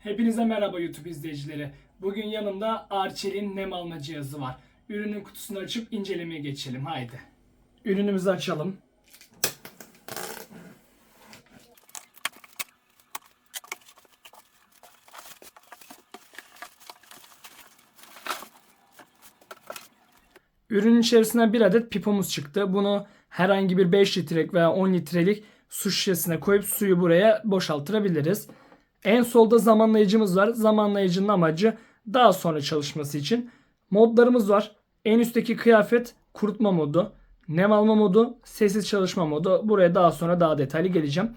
Hepinize merhaba YouTube izleyicileri. Bugün yanımda Arçelik'in nem alma cihazı var. Ürünün kutusunu açıp incelemeye geçelim. Haydi. Ürünümüzü açalım. Ürünün içerisine bir adet pipomuz çıktı. Bunu herhangi bir 5 litrelik veya 10 litrelik su şişesine koyup suyu buraya boşaltırabiliriz. En solda zamanlayıcımız var. Zamanlayıcının amacı daha sonra çalışması için. Modlarımız var. En üstteki kıyafet kurutma modu, nem alma modu, sessiz çalışma modu. Buraya daha sonra daha detaylı geleceğim.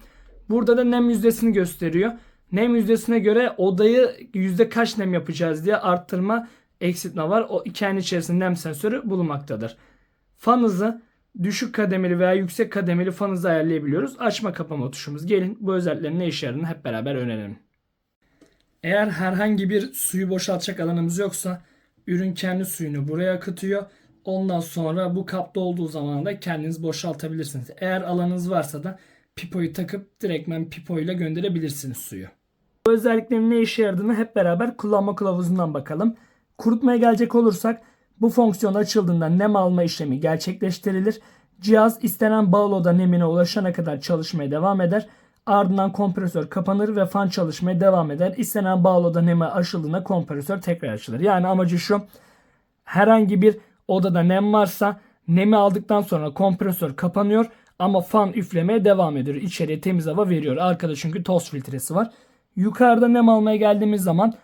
Burada da nem yüzdesini gösteriyor. Nem yüzdesine göre odayı yüzde kaç nem yapacağız diye arttırma, eksiltme var. O kendi içerisinde nem sensörü bulunmaktadır. Fan hızı düşük kademeli veya yüksek kademeli fan hızı ayarlayabiliyoruz. Açma kapama tuşumuz. Gelin bu özelliklerin ne işe yaradığını hep beraber öğrenelim. Eğer herhangi bir suyu boşaltacak alanımız yoksa ürün kendi suyunu buraya akıtıyor. Ondan sonra bu kapta olduğu zaman da kendiniz boşaltabilirsiniz. Eğer alanınız varsa da pipoyu takıp direktmen pipo ile gönderebilirsiniz suyu. Bu özelliklerin ne işe yaradığını hep beraber kullanma kılavuzundan bakalım. Kurutmaya gelecek olursak bu fonksiyon açıldığında nem alma işlemi gerçekleştirilir. Cihaz istenen bağloda nemine ulaşana kadar çalışmaya devam eder. Ardından kompresör kapanır ve fan çalışmaya devam eder. İstenen bağloda neme aşıldığında kompresör tekrar açılır. Yani amacı şu herhangi bir odada nem varsa nemi aldıktan sonra kompresör kapanıyor ama fan üflemeye devam ediyor. İçeriye temiz hava veriyor. Arkada çünkü toz filtresi var. Yukarıda nem almaya geldiğimiz zaman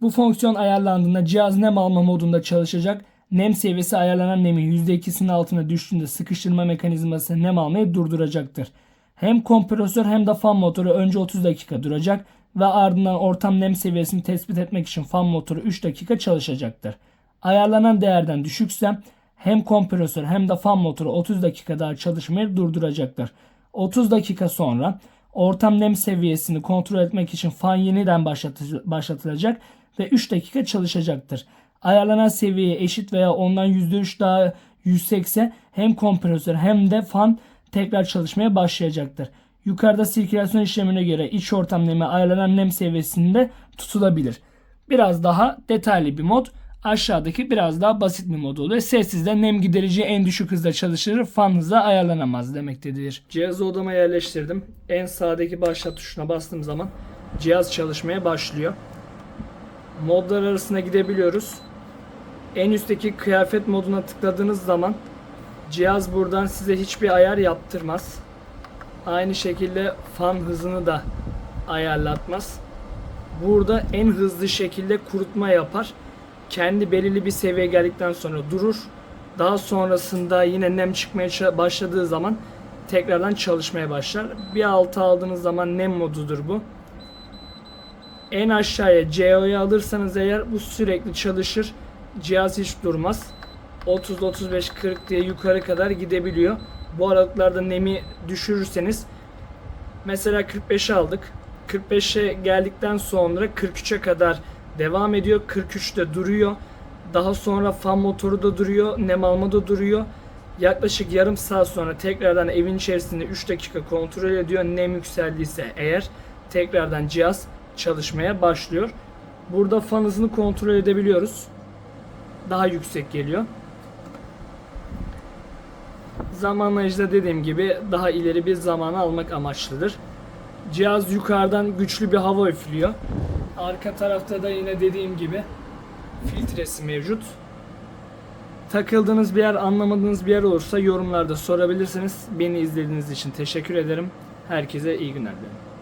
bu fonksiyon ayarlandığında cihaz nem alma modunda çalışacak. Nem seviyesi ayarlanan nemin %2'sinin altına düştüğünde sıkıştırma mekanizması nem almayı durduracaktır. Hem kompresör hem de fan motoru önce 30 dakika duracak ve ardından ortam nem seviyesini tespit etmek için fan motoru 3 dakika çalışacaktır. Ayarlanan değerden düşükse hem kompresör hem de fan motoru 30 dakika daha çalışmayı durduracaktır. 30 dakika sonra ortam nem seviyesini kontrol etmek için fan yeniden başlatı- başlatılacak ve 3 dakika çalışacaktır. Ayarlanan seviyeye eşit veya ondan %3 daha yüksekse hem kompresör hem de fan tekrar çalışmaya başlayacaktır. Yukarıda sirkülasyon işlemine göre iç ortam nemi ayarlanan nem seviyesinde tutulabilir. Biraz daha detaylı bir mod. Aşağıdaki biraz daha basit bir mod oluyor. Sessizde nem giderici en düşük hızda çalışır, fan hızı ayarlanamaz demektedir. Cihazı odama yerleştirdim. En sağdaki başlat tuşuna bastığım zaman cihaz çalışmaya başlıyor. Modlar arasına gidebiliyoruz. En üstteki kıyafet moduna tıkladığınız zaman cihaz buradan size hiçbir ayar yaptırmaz. Aynı şekilde fan hızını da ayarlatmaz. Burada en hızlı şekilde kurutma yapar. Kendi belirli bir seviyeye geldikten sonra durur. Daha sonrasında yine nem çıkmaya başladığı zaman tekrardan çalışmaya başlar. Bir alta aldığınız zaman nem modudur bu. En aşağıya CO'yu alırsanız eğer bu sürekli çalışır. Cihaz hiç durmaz. 30 35 40 diye yukarı kadar gidebiliyor. Bu aralıklarda nemi düşürürseniz mesela 45'e aldık. 45'e geldikten sonra 43'e kadar devam ediyor. 43'te duruyor. Daha sonra fan motoru da duruyor. Nem alma da duruyor. Yaklaşık yarım saat sonra tekrardan evin içerisinde 3 dakika kontrol ediyor. Nem yükseldiyse eğer tekrardan cihaz çalışmaya başlıyor. Burada fan hızını kontrol edebiliyoruz. Daha yüksek geliyor. Zamanlayıcıda dediğim gibi daha ileri bir zamanı almak amaçlıdır. Cihaz yukarıdan güçlü bir hava üflüyor. Arka tarafta da yine dediğim gibi filtresi mevcut. Takıldığınız bir yer, anlamadığınız bir yer olursa yorumlarda sorabilirsiniz. Beni izlediğiniz için teşekkür ederim. Herkese iyi günler dilerim.